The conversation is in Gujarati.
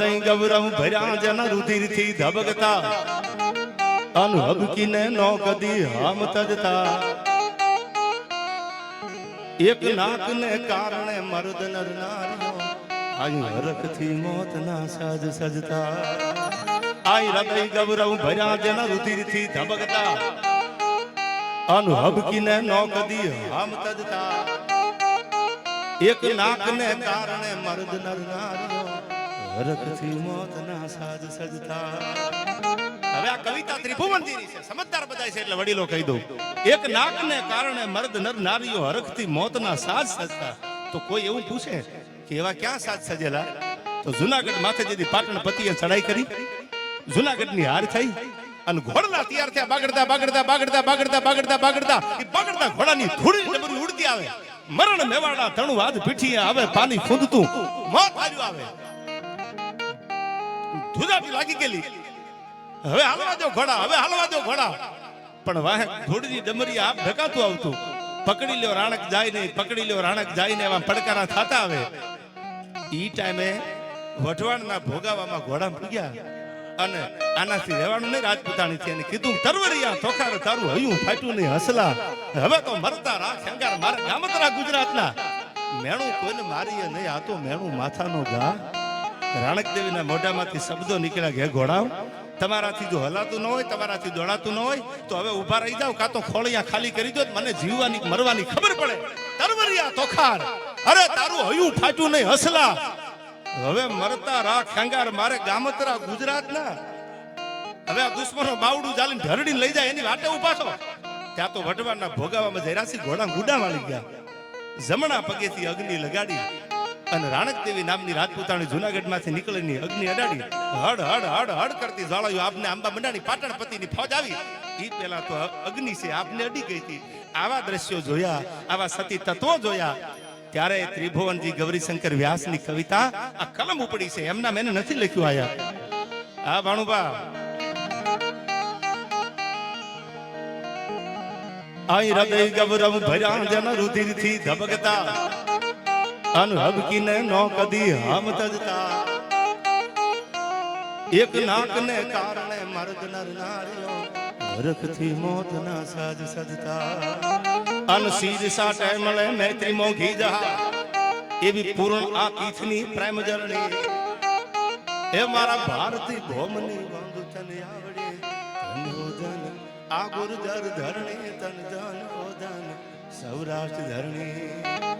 હૃદય ગૌરવ ભર્યા જન રુધિરથી ધબકતા. અનહબકીને નો કદી હામ તજતા. એક નાકને કારણે મર્દ નર નારીઓ આઈ હરખથી મોત ના સાજ સજતા. આઈ હૃદય ગૌરવ ભર્યા જન રુધિરથી ધબકતા. અનહબકીને નો કદી હામ તજતા. એક નાકને કારણે મર્દ નર નારીઓ હરખથી મોતના સાજ સજતા. હવે આ કવિતા ત્રિભુવનજીની છે. સમજદાર બધાય છે એટલે વડીલો કહી દઉં. એક નાકને કારણે મર્દ નર નારીઓ હરખથી મોતના સાજ સજતા. તો કોઈ એવું પૂછે કે એવા ક્યાં સાજ સજેલા? તો જુનાગઢ માથે જેથી પાટણ પતિએ ચડાઈ કરી. જુનાગઢની હાર થઈ અને ઘોડલા તૈયાર થયા. બાગડતા બાગડતા બાગડતા બાગડતા બાગડતા બાગડતા. એ બાગડતા ઘોડાની ધૂળી ડબરી ઉડતી આવે. મરણ મેવાડા તણું હાથ પીઠીએ આવે, પાણી ફૂંદતું. મોત આવ્યું આવે. ધુજાટી લાગી ગયેલી. હવે હાલવા દો ઘોડા, હવે હાલવા દો ઘોડા. પણ વાહે ઘોડીની ડમરી આપ ઢકાતું આવતું. પકડી લ્યો, રાણક જાય નહીં, પકડી લ્યો, રાણક જાય નહીં એવા પડકારા થતા આવે. ઈ ટાઈમે વઢવાણના ભોગાવામાં ઘોડા પૂગ્યા અને આનાથી રહેવાનું નહીં, રાજપૂતાણી છે એને કીધું, તરવરિયા ચોખાર તારું હયું ફાટ્યું નહીં, હસલા. હવે તો મરતા રાખ, હંગાર મારા, ગામતરા ગુજરાતના. મેણું કોઈને મારીએ નહીં, આ તો મેણું માથાનો ગા રાણક દેવીના મોઢામાંથી શબ્દો નીકળ્યા કે ઘોડાઓ, તમારાથી જો હલાતું ન હોય, તમારાથી દોડાતું ન હોય, તો હવે ઊભા રહી જાવ કાં તો ખોળિયા ખાલી કરી દો મને જીવવાની, મરવાની ખબર પડે. તરવરિયા તોખાર, અરે, તારું હયું ફાટ્યું નહીં, હસલા. હવે મરતા રા ખેંગાર, મારે ગામતરા ગુજરાતના. હવે આ દુશ્મનો બાવડું ચાલીને ઢરડીને લઈ જાય, એની વાટે ઊભા છો. ત્યાં તો વટવાના ભોગાવામાં જયરાસી ઘોડા ગુડા વાળી ગયા. જમણા પગેથી અગ્નિ લગાડી અને રાણક દેવી નામની રાજપૂતાણી જુનાગઢમાંથી નીકળીની અગ્નિ અડાડી, હડ હડ હડ હડ કરતી જાળાયું આપને આંબા મંડાણી પાટણ પતિની ફોજ આવી. એ પેલા તો અગ્નિ છે, આપને અડી ગઈ હતી. આવા દ્રશ્યો જોયા, આવા સતી તત્વો જોયા. ત્યારે ત્રિભુવનજી ગૌરીશંકર વ્યાસની કવિતા આ કલમ ઉપડી છે, એમના મેને નથી લખ્યું આયા. આ ભાણુબા આઈ હૃદય ગૌરવ ભર્યા જન રુધિરથી ધબકતા. અનહબકીને નો કદી હમ તજતા એક નાકને કારણે મર્દ નર નારીઓ હરખથી મોતના સાજ સજતા. અન સીજ સાટે મળે મૈત્રી મોઘી જહા. એવી પૂર્ણ આ કીથની પ્રેમ જરણી. એ મારા ભારતી ભોમની વાંગુ તને આવડે ધન ધન આ ગુર્જર ધરણી, તન જન ધન સૌરાષ્ટ્ર ધરણી.